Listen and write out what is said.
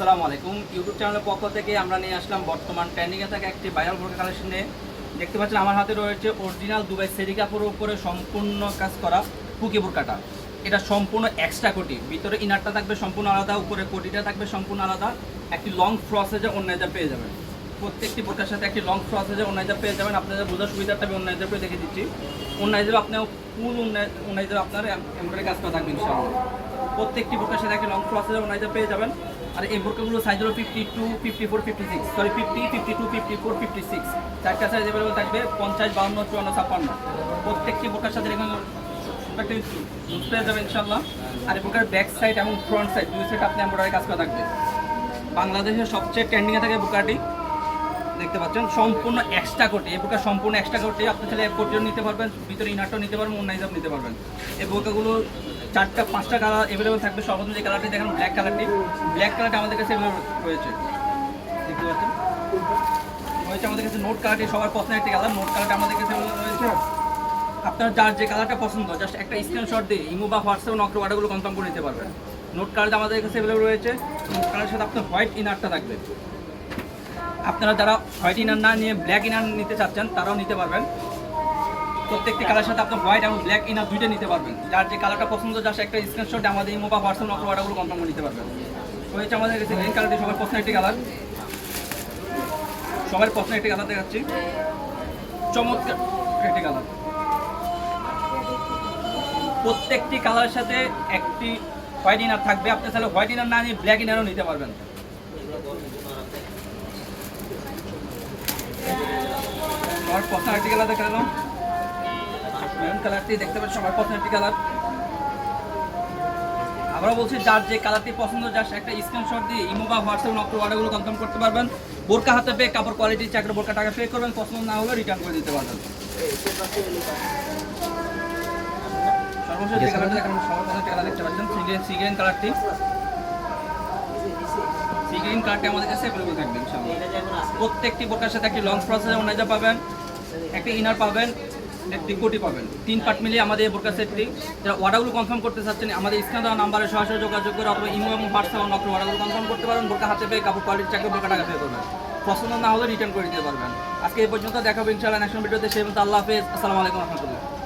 আসসালামু আলাইকুম। ইউটিউব চ্যানেলের পক্ষ থেকে আমরা নিয়ে আসলাম বর্তমান ট্রেন্ডিংয়ে থাকা একটি ভাইরাল বোরকা কালেকশন দেখতে পাচ্ছেন, আমার হাতে রয়েছে অরিজিনাল দুবাই সেরি কাপড়ের উপরে সম্পূর্ণ কাজ করা কুকি বোরকাটা। এটা সম্পূর্ণ এক্সট্রা কোটি। ভিতরে ইনারটা থাকবে সম্পূর্ণ আলাদা, উপরে কোটিটা থাকবে সম্পূর্ণ আলাদা। একটি লং প্রসেসে অন্যায়টা পেয়ে যাবেন। প্রত্যেকটি বোরকার সাথে একটি লং প্রসেসে অন্যায়টা পেয়ে যাবেন, আপনাদের বোঝার সুবিধাটা আমি অন্যায়টা পেয়ে দেখে দিচ্ছি। অন্যায়দের আপনার ফুল অন্যায়দের আপনার এমব্রয়ডারি কাজ করা থাকবে ইনশাআল্লাহ। প্রত্যেকটি বোরকার সাথে একটি লং প্রসেসে ওনাইতে পেয়ে যাবেন আর এই বোরকাগুলো সাইজ হলো fifty two fifty four fifty six sorry fifty fifty two fifty four fifty six চারটা সাইজ অ্যাভেলেবল থাকবে, পঞ্চাশ, বাউন্ন, চুয়ান্ন ছাপান্ন প্রত্যেকটি বোরকার সাথে এখানে পেয়ে যাবেন ইনশাল্লাহ আর এই বোরকার ব্যাক সাইড এবং ফ্রন্ট সাইড দুই সাইড আপনি এম্বয়ডারি কাজ করা থাকবে। বাংলাদেশের সবচেয়ে ট্রেন্ডিংয়ে থাকে বোরকাটি। দেখতে পাচ্ছেন, সম্পূর্ণ এক্সট্রা কোটি এই বোকা সম্পূর্ণ এক্সট্রা কোটি আপনি চাইলে কোটিও নিতে পারবেন, ভিতরে ইনারটাও নিতে পারবেন, অন্য হিসাব নিতে পারবেন। এই বোকাগুলো চারটা, পাঁচটা কালার অ্যাভেলেবেল থাকবে, সর্বপ্রথম যে কালারটি দেখেন ব্ল্যাক কালারটি ব্ল্যাক কালারটা আমাদের কাছে available রয়েছে। দেখতে পাচ্ছেন? রয়েছে আমাদের কাছে নোট কালারটি সবার পছন্দের একটি কালার নোট কালারটা আমাদের কাছে রয়েছে। আপনার যার যে কালারটা পছন্দ জাস্ট একটা স্ক্রিনশট দিয়ে ইমো বা হোয়াটসঅ্যাপ নকর অর্ডারগুলো কনফার্ম করে নিতে পারবেন। নোট কালারটা আমাদের কাছে অ্যাভেলেবল রয়েছে নোট কালারের সাথে আপনার হোয়াইট ইনারটা থাকবে। আপনারা যারা হোয়াইট ইনার না নিয়ে ব্ল্যাক ইনার নিতে চাচ্ছেন, তারাও নিতে পারবেন। প্রত্যেকটি কালার সাথে আপনার হোয়াইট এবং ব্ল্যাক ইনার দুইটা নিতে পারবেন। যার যে কালারটা পছন্দ, যার একটা স্ক্রিনশট আমাদের ইমো বা হোয়াটসঅ্যাপ নকল অর্ডারগুলো কনফার্ম নিতে পারবেন। রয়েছে আমাদের কাছে গ্রিন কালারটি সবার পছন্দ একটি কালার সবার পছন্দ একটি কালার দেখাচ্ছি। চমৎকার একটি কালার প্রত্যেকটি কালারের সাথে একটি হোয়াইট ইনার থাকবে। আপনি তাহলে হোয়াইট ইনার না নিয়ে ব্ল্যাক ইনারও নিতে পারবেন। আমার পছন্দ কালার দেখে নিলাম। মেরুন কালারটি দেখতে পাচ্ছি সবার পছন্দ কালার আমরা বলছি যার যে কালারটি পছন্দ যার একটা স্ক্রিনশট দিয়ে ইমো বা হোয়াটসঅ্যাপ নকল অর্ডারগুলো কনফার্ম করতে পারবেন। বোরকা হাতে পেয়ে কাপড় কোয়ালিটি চাকরি বোরকা টাকা পে করবেন পছন্দ না হলে রিটার্ন করে দিতে পারবেন। সর্বশেষ যে কালারটা দেখেন সবার পছন্দ কালার দেখতে পাচ্ছেন কালারটি। কালারটি আমাদের কাছে অ্যাভেলেবল থাকবে ইনশাআল্লাহ। প্রত্যেকটি বোরকার সাথে একটি লং প্রসেসে ওনাইজা পাবেন। একটি ইনার পাবেন, একটি কোটি পাবেন। তিন পার্ট মিলিয়ে আমাদের এই বোরকা সেটটি যারা অর্ডারগুলো কনফার্ম করতে চাচ্ছেন, আমাদের স্ক্যান দেওয়া নাম্বারে সরাসরি যোগাযোগ করে অথবা ইমো এবং হোয়াটসঅ্যাপ অন্য অর্ডারগুলো কনফার্ম করতে পারেন। বোরকা হাতে পেয়ে কাপড় কোয়ালিটি চাকরি বোরকা টাকা পে করবেন। পছন্দ না হলে রিটার্ন করে দিতে পারবেন। আজকে এই পর্যন্ত দেখাবো ইনশাআল্লাহ নেক্সট ভিডিওতে সেই মতো আল্লাহ হাফেজ। আসসালামু আলাইকুম রহমতুল্লাহ।